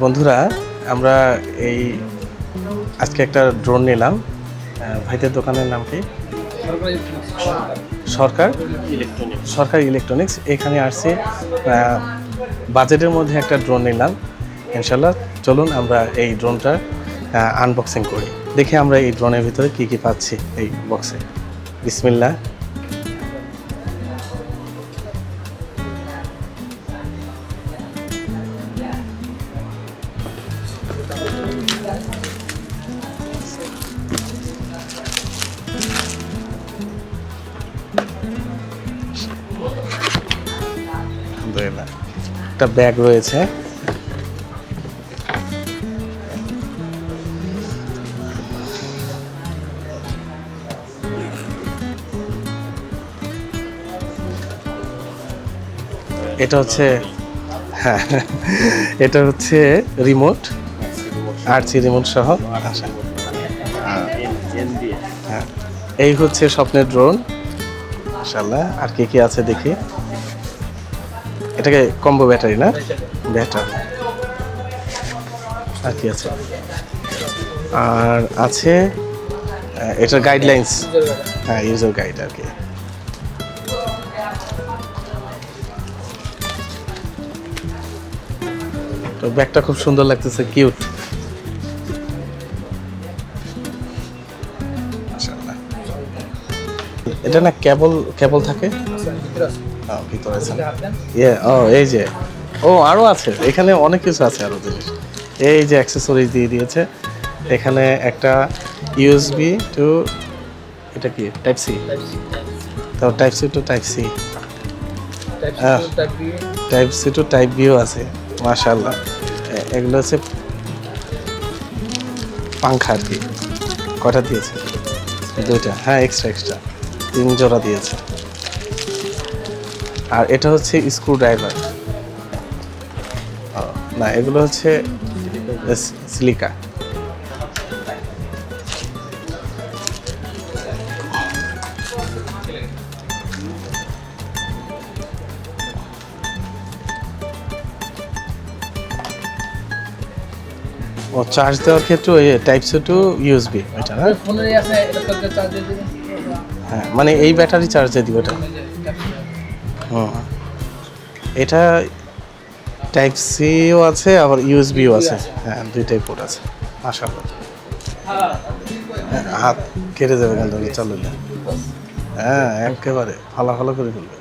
বন্ধুরা, আমরা এই আজকে একটা ড্রোন নিলাম। ভাইদের দোকানের নাম কি? সরকার। সরকার ইলেকট্রনিক্স। এখানে আসছে বাজেটের মধ্যে একটা ড্রোন নিলাম ইনশাল্লাহ চলুন আমরা এই ড্রোনটা আনবক্সিং করি। দেখে আমরা এই ড্রোনের ভিতরে কি কি পাচ্ছি এই বক্সে বিসমিল্লা আলহামদুলিল্লাহ একটা ব্যাগ রয়েছে। এটা হচ্ছে হ্যাঁ এটা হচ্ছে রিমোট আরসি রিমোট সহ। হ্যাঁ এই হচ্ছে স্বপ্নের ড্রোন আর কি কি আছে দেখি। এটাকে কম্বো ব্যাটারি না? ব্যাটার আর কি আছে? আর আছে এটার গাইডলাইন্স হ্যাঁ ইউজার গাইড আর কি। তো ব্যাগটা খুব সুন্দর লাগতেছে কিউট এটা না কেবল কেবল থাকে? ও, এই যে। ও আরও আছে। এখানে অনেক কিছু আছে আরও জিনিস। এই যে অ্যাক্সেসরিজ দিয়ে দিয়েছে। এখানে একটা ইউএসবি টু এটা কি? টাইপ সি তো type C to type C type C to type bio আছে মাশাআল্লাহ। এগুলো হচ্ছে পাংখা আর কি। কয়টা দিয়েছে? দুইটা। হ্যাঁ এক্সট্রা এক্সট্রা তিন জোড়া দিয়েছে। আর এটা হচ্ছে স্ক্রু ড্রাইভার না, এগুলো হচ্ছে সিলিকা। ও চার্জ দেওয়ার ক্ষেত্রে টাইপ সি টু ইউএসবি ওইটা না? ফোনে আছে, এটা তো চার্জ দিয়ে হ্যাঁ মানে এই ব্যাটারি চার্জে দিও এটা। হুম। এটা টাইপ সিও আছে, আবার ইউএসবিও আছে। হ্যাঁ দুইটাই পোর্ট আছে আশা করি হাত কেটে যাবে কিন্তু, চালু। হ্যাঁ একেবারে ভালো ভালো করে ফেলবে।